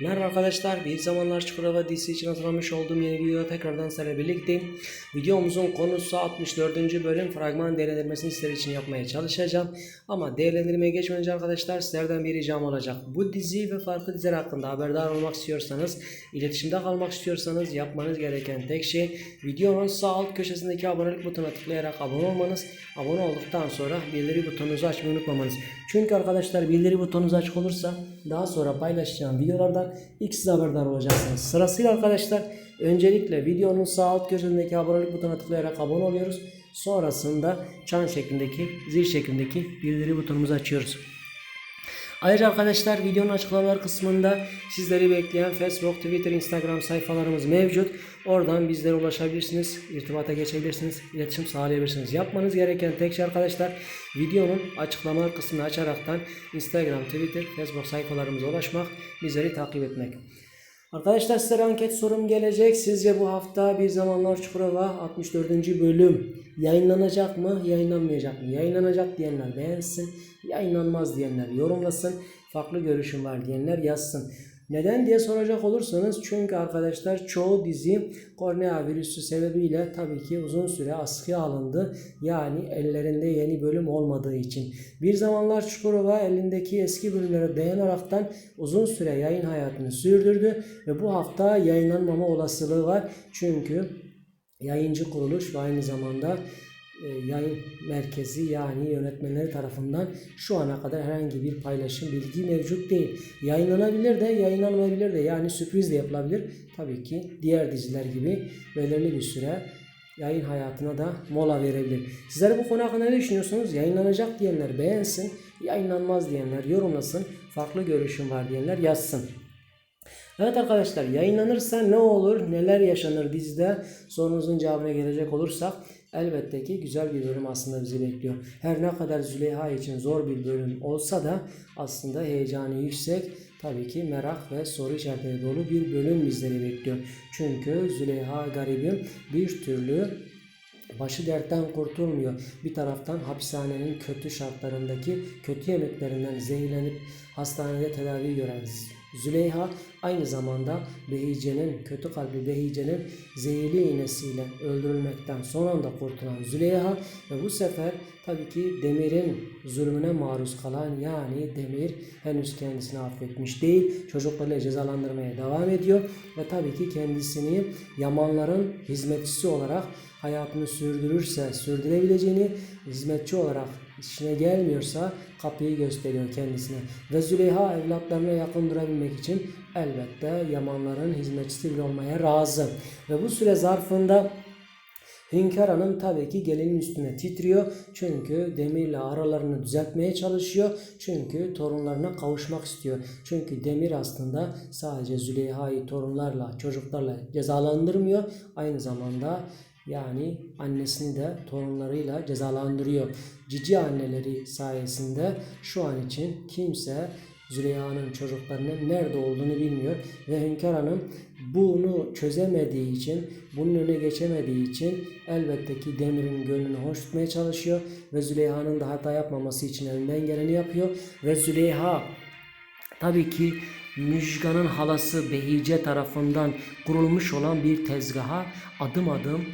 Merhaba arkadaşlar, bir zamanlar Çukurova dizisi için hazırlamış olduğum yeni videoda tekrardan sizlerle birlikteyim. Videomuzun konusu 64. bölüm fragman değerlendirmesini sizler için yapmaya çalışacağım. Ama değerlendirmeye geçmeden önce arkadaşlar sizlerden bir ricam olacak. Bu dizi ve farklı diziler hakkında haberdar olmak istiyorsanız, iletişimde kalmak istiyorsanız yapmanız gereken tek şey videonun sağ alt köşesindeki abonelik butonuna tıklayarak abone olmanız. Abone olduktan sonra bildiri butonunuzu açmayı unutmamanız. Çünkü arkadaşlar bildiri butonunuz açık olursa daha sonra paylaşacağım videolardan ilk siz haberdar olacaksınız. Sırasıyla arkadaşlar öncelikle videonun sağ alt köşesindeki abonelik butonuna tıklayarak abone oluyoruz. Sonrasında çan şeklindeki zil şeklindeki bildiri butonumuzu açıyoruz. Ayrıca arkadaşlar videonun açıklamalar kısmında sizleri bekleyen Facebook, Twitter, Instagram sayfalarımız mevcut. Oradan bizlere ulaşabilirsiniz, irtibata geçebilirsiniz, iletişim sağlayabilirsiniz. Yapmanız gereken tek şey arkadaşlar videonun açıklamalar kısmını açaraktan Instagram, Twitter, Facebook sayfalarımıza ulaşmak, bizleri takip etmek. Arkadaşlar size anket sorum gelecek. Sizce bu hafta Bir Zamanlar Çukurova 64. bölüm yayınlanacak mı, yayınlanmayacak mı? Yayınlanacak diyenler beğensin, yayınlanmaz diyenler yorumlasın, farklı görüşüm var diyenler yazsın. Neden diye soracak olursanız çünkü arkadaşlar çoğu dizi kornea virüsü sebebiyle tabii ki uzun süre askıya alındı. Yani ellerinde yeni bölüm olmadığı için. Bir zamanlar Çukurova elindeki eski bölümlere dayanaraktan uzun süre yayın hayatını sürdürdü ve bu hafta yayınlanmama olasılığı var. Çünkü yayıncı kuruluş ve aynı zamanda yayın merkezi yani yönetmenleri tarafından şu ana kadar herhangi bir paylaşım bilgi mevcut değil. Yayınlanabilir de yayınlanmayabilir de yani sürpriz de yapılabilir. Tabii ki diğer diziler gibi belirli bir süre yayın hayatına da mola verebilir. Sizler bu konu hakkında ne düşünüyorsunuz? Yayınlanacak diyenler beğensin, yayınlanmaz diyenler yorumlasın, farklı görüşüm var diyenler yazsın. Evet arkadaşlar yayınlanırsa ne olur neler yaşanır dizide sorunuzun cevabına gelecek olursak elbette ki güzel bir bölüm aslında bizi bekliyor. Her ne kadar Züleyha için zor bir bölüm olsa da aslında heyecanı yüksek tabii ki merak ve soru işaretleri dolu bir bölüm bizleri bekliyor. Çünkü Züleyha garibim bir türlü Başı dertten kurtulmuyor. Bir taraftan hapishanenin kötü şartlarındaki kötü yemeklerinden zehirlenip hastanede tedavi gören Züleyha aynı zamanda Behice'nin kötü kalpli Behice'nin zehirli iğnesiyle öldürülmekten son anda kurtulan Züleyha ve bu sefer tabii ki Demir'in zulmüne maruz kalan yani Demir henüz kendisini affetmiş değil. Çocuklarıyla cezalandırmaya devam ediyor ve tabii ki kendisini Yamanların hizmetçisi olarak hayatını sürdürürse sürdürebileceğini, hizmetçi olarak işine gelmiyorsa kapıyı gösteriyor kendisine. Ve Züleyha evlatlarına yakın durabilmek için elbette Yamanların hizmetçisi olmaya razı. Ve bu süre zarfında Hünkar Hanım tabii ki gelinin üstüne titriyor. Çünkü Demir'le aralarını düzeltmeye çalışıyor. Çünkü torunlarına kavuşmak istiyor. Çünkü Demir aslında sadece Züleyha'yı torunlarla, çocuklarla cezalandırmıyor. Aynı zamanda yani annesini de torunlarıyla cezalandırıyor. Cici anneleri sayesinde şu an için kimse Züleyha'nın çocuklarının nerede olduğunu bilmiyor ve Hünkar Hanım bunu çözemediği için, bunun önüne geçemediği için elbette ki Demir'in gönlünü hoş tutmaya çalışıyor ve Züleyha'nın da hata yapmaması için elinden geleni yapıyor ve Züleyha tabii ki Müjgan'ın halası Behice tarafından kurulmuş olan bir tezgaha adım adım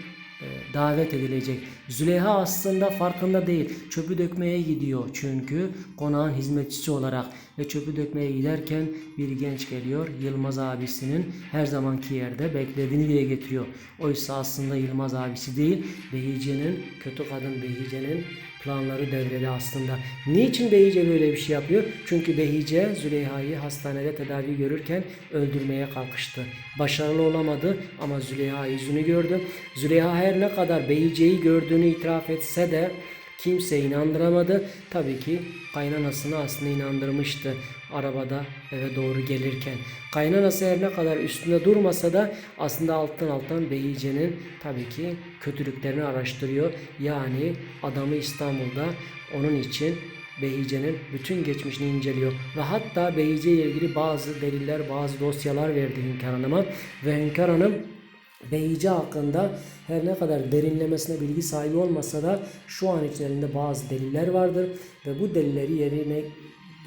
davet edilecek. Züleyha aslında farkında değil. Çöpü dökmeye gidiyor çünkü konağın hizmetçisi olarak ve çöpü dökmeye giderken bir genç geliyor. Yılmaz abisinin her zamanki yerde beklediğini diye getiriyor. Oysa aslında Yılmaz abisi değil, Behice'nin, kötü kadın Behice'nin planları devrede aslında. Niçin Behice böyle bir şey yapıyor? Çünkü Behice Züleyha'yı hastanede tedavi görürken öldürmeye kalkıştı. Başarılı olamadı ama Züleyha yüzünü gördü. Züleyha her ne kadar Behice'yi gördüğünü itiraf etse de kimse inandıramadı. Tabii ki kaynanasını aslında inandırmıştı arabada eve doğru gelirken. Kaynanası her ne kadar üstünde durmasa da aslında alttan alttan Behice'nin tabii ki kötülüklerini araştırıyor. Yani adamı İstanbul'da onun için Behice'nin bütün geçmişini inceliyor. Ve hatta Behice ile ilgili bazı deliller, bazı dosyalar verdi Hünkar Hanım'a. Ve Hünkar Hanım Behice hakkında her ne kadar derinlemesine bilgi sahibi olmasa da şu an için bazı deliller vardır ve bu delilleri yerine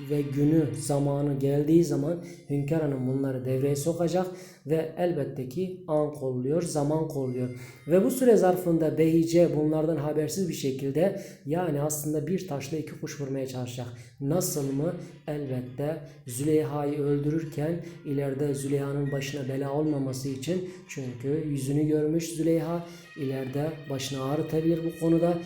ve günü, zamanı geldiği zaman Hünkar Hanım bunları devreye sokacak ve elbette ki an kolluyor, zaman kolluyor. Ve bu süre zarfında Behice bunlardan habersiz bir şekilde yani aslında bir taşla iki kuş vurmaya çalışacak. Nasıl mı? Elbette Züleyha'yı öldürürken ileride Züleyha'nın başına bela olmaması için çünkü yüzünü görmüş Züleyha ileride başını ağrıtabilir bu konuda.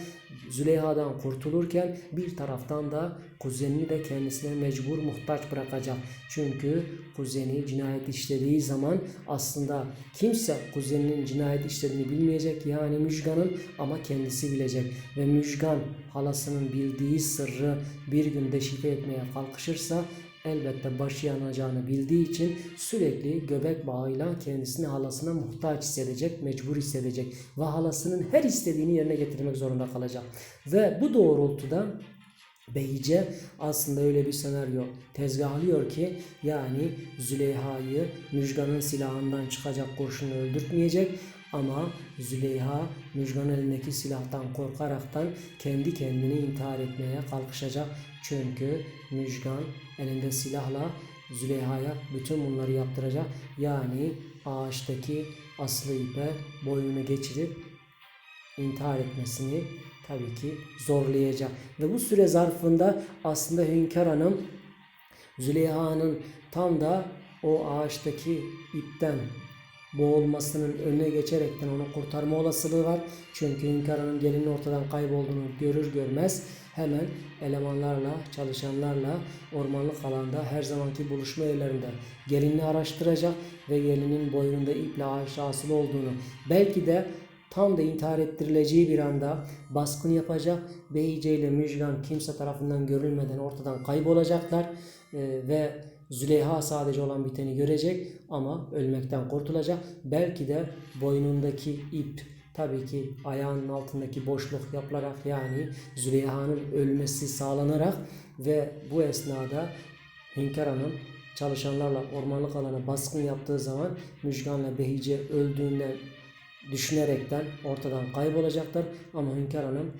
Züleyha'dan kurtulurken bir taraftan da kuzenini de kendisine mecbur muhtaç bırakacak. Çünkü kuzeni cinayet işlediği zaman aslında kimse kuzeninin cinayet işlediğini bilmeyecek yani Müjgan'ın ama kendisi bilecek. Ve Müjgan halasının bildiği sırrı bir gün deşifre etmeye kalkışırsa elbette başı yanacağını bildiği için sürekli göbek bağıyla kendisini halasına muhtaç hissedecek, mecbur hissedecek ve halasının her istediğini yerine getirmek zorunda kalacak. Ve bu doğrultuda Beyice aslında öyle bir senaryo tezgahlıyor ki yani Züleyha'yı Müjgan'ın silahından çıkacak kurşunu öldürtmeyecek ama Züleyha Müjgan'ın elindeki silahtan korkaraktan kendi kendini intihar etmeye kalkışacak. Çünkü Müjgan elinde silahla Züleyha'ya bütün bunları yaptıracak. Yani ağaçtaki aslı ipe boynunu geçirip intihar etmesini tabii ki zorlayacak. Ve bu süre zarfında aslında Hünkar Hanım Züleyha'nın tam da o ağaçtaki ipten boğulmasının önüne geçerekten onu kurtarma olasılığı var. Çünkü Hünkar Hanım gelinin ortadan kaybolduğunu görür görmez hemen elemanlarla, çalışanlarla ormanlık alanda her zamanki buluşma yerlerinde gelini araştıracak ve gelinin boynunda iple ağaçta asılı olduğunu belki de tam da intihar ettirileceği bir anda baskın yapacak. Behice ile Müjgan kimse tarafından görülmeden ortadan kaybolacaklar Ee, ve Züleyha sadece olan biteni görecek ama ölmekten kurtulacak. Belki de boynundaki ip tabii ki ayağının altındaki boşluk yapılarak yani Züleyha'nın ölmesi sağlanarak ve bu esnada Hünkar Hanım çalışanlarla ormanlık alana baskın yaptığı zaman Müjgan'la Behice öldüğünden düşünerekten ortadan kaybolacaklar. Ama Hünkar Hanım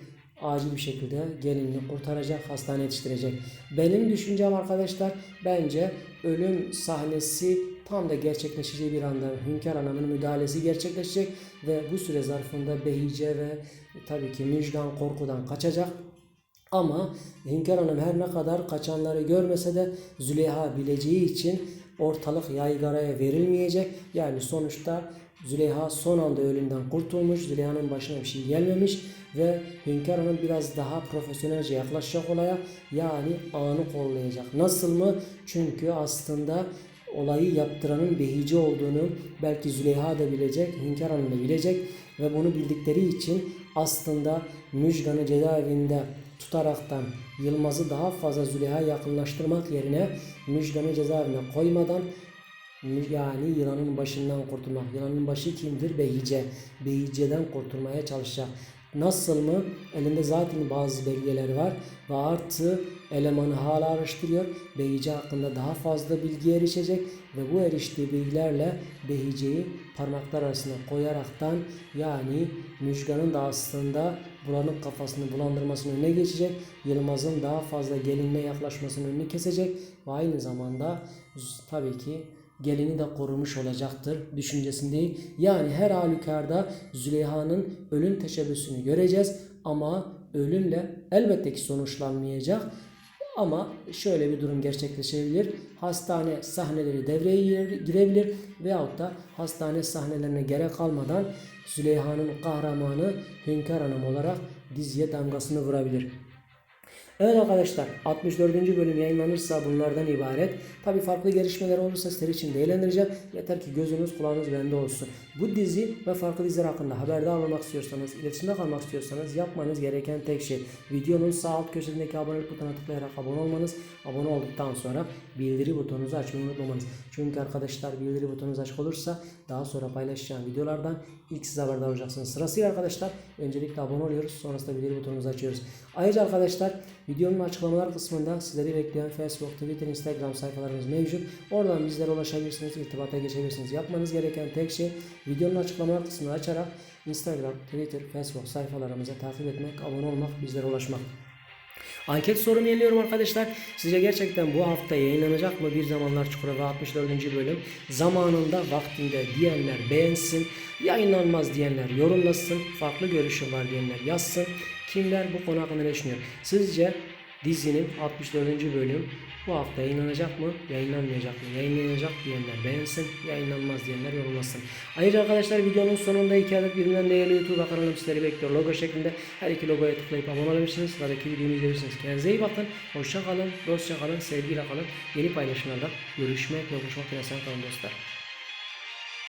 acil bir şekilde gelinini kurtaracak, hastaneye yetiştirecek. Benim düşüncem arkadaşlar bence ölüm sahnesi tam da gerçekleşeceği bir anda Hünkar Hanım'ın müdahalesi gerçekleşecek ve bu süre zarfında Behice ve tabii ki Müjgan korkudan kaçacak. Ama Hünkar Hanım her ne kadar kaçanları görmese de Züleyha bileceği için ortalık yaygaraya verilmeyecek. Yani sonuçta Züleyha son anda ölümden kurtulmuş. Züleyha'nın başına bir şey gelmemiş ve Hünkar Hanım biraz daha profesyonelce yaklaşacak olaya yani anı kollayacak. Nasıl mı? Çünkü aslında olayı yaptıranın Behici olduğunu belki Züleyha da bilecek, Hünkar Hanım da bilecek ve bunu bildikleri için aslında Müjgan'ı cezaevinde tutaraktan Yılmaz'ı daha fazla Züleyha'ya yakınlaştırmak yerine Müjgan'ı cezaevine koymadan yani yılanın başından kurtulmak. Yılanın başı kimdir? Behice. Behice'den kurtulmaya çalışacak. Nasıl mı? Elinde zaten bazı belgeler var ve artı elemanı hala araştırıyor. Behice hakkında daha fazla bilgi erişecek ve bu eriştiği bilgilerle Behice'yi parmaklar arasına koyaraktan yani Müjgan'ın da aslında bulanık kafasını bulandırmasının önüne geçecek. Yılmaz'ın daha fazla gelinine yaklaşmasının önünü kesecek ve aynı zamanda tabii ki gelini de korumuş olacaktır düşüncesindeyim. Yani her halükarda Züleyha'nın ölüm teşebbüsünü göreceğiz ama ölümle elbette ki sonuçlanmayacak. Ama şöyle bir durum gerçekleşebilir. Hastane sahneleri devreye gire- girebilir veyahut da hastane sahnelerine gerek kalmadan Züleyha'nın kahramanı Hünkar Hanım olarak diziye damgasını vurabilir. Evet arkadaşlar 64. bölüm yayınlanırsa bunlardan ibaret. Tabi farklı gelişmeler olursa sizler için değerlendireceğim. Yeter ki gözünüz kulağınız bende olsun. Bu dizi ve farklı diziler hakkında haberdar olmak istiyorsanız, iletişimde kalmak istiyorsanız yapmanız gereken tek şey videonun sağ alt köşesindeki abonelik butonuna tıklayarak abone olmanız. Abone olduktan sonra bildiri butonunuzu açmayı unutmamanız. Çünkü arkadaşlar bildiri butonunuzu açık olursa daha sonra paylaşacağım videolardan ilk siz haberdar olacaksınız. Sırasıyla arkadaşlar öncelikle abone oluyoruz. Sonrasında bildiri butonumuzu açıyoruz. Ayrıca arkadaşlar videonun açıklamalar kısmında sizleri bekleyen Facebook, Twitter, Instagram sayfalarımız mevcut. Oradan bizlere ulaşabilirsiniz, irtibata geçebilirsiniz. Yapmanız gereken tek şey videonun açıklamalar kısmını açarak Instagram, Twitter, Facebook sayfalarımıza takip etmek, abone olmak, bizlere ulaşmak. Anket sorumu yeniyorum arkadaşlar. Sizce gerçekten bu hafta yayınlanacak mı Bir Zamanlar Çukurova 64. bölüm? Zamanında vaktinde diyenler beğensin. Yayınlanmaz diyenler yorumlasın. Farklı görüşü var diyenler yazsın. Kimler bu konu hakkında ne düşünüyor? Sizce dizinin 64. bölüm bu hafta yayınlanacak mı? Yayınlanmayacak mı? Yayınlanacak diyenler beğensin. Yayınlanmaz diyenler yorumlasın. Ayrıca arkadaşlar videonun sonunda iki adet birbirinden değerli YouTube kanalım sizleri bekliyor. Logo şeklinde her iki logoya tıklayıp abone olabilirsiniz. Sıradaki videomu izleyebilirsiniz. Kendinize iyi bakın. Hoşça kalın. Dostça kalın. Sevgiyle kalın. Yeni paylaşımlarda görüşmek ve dileğiyle kalın dostlar.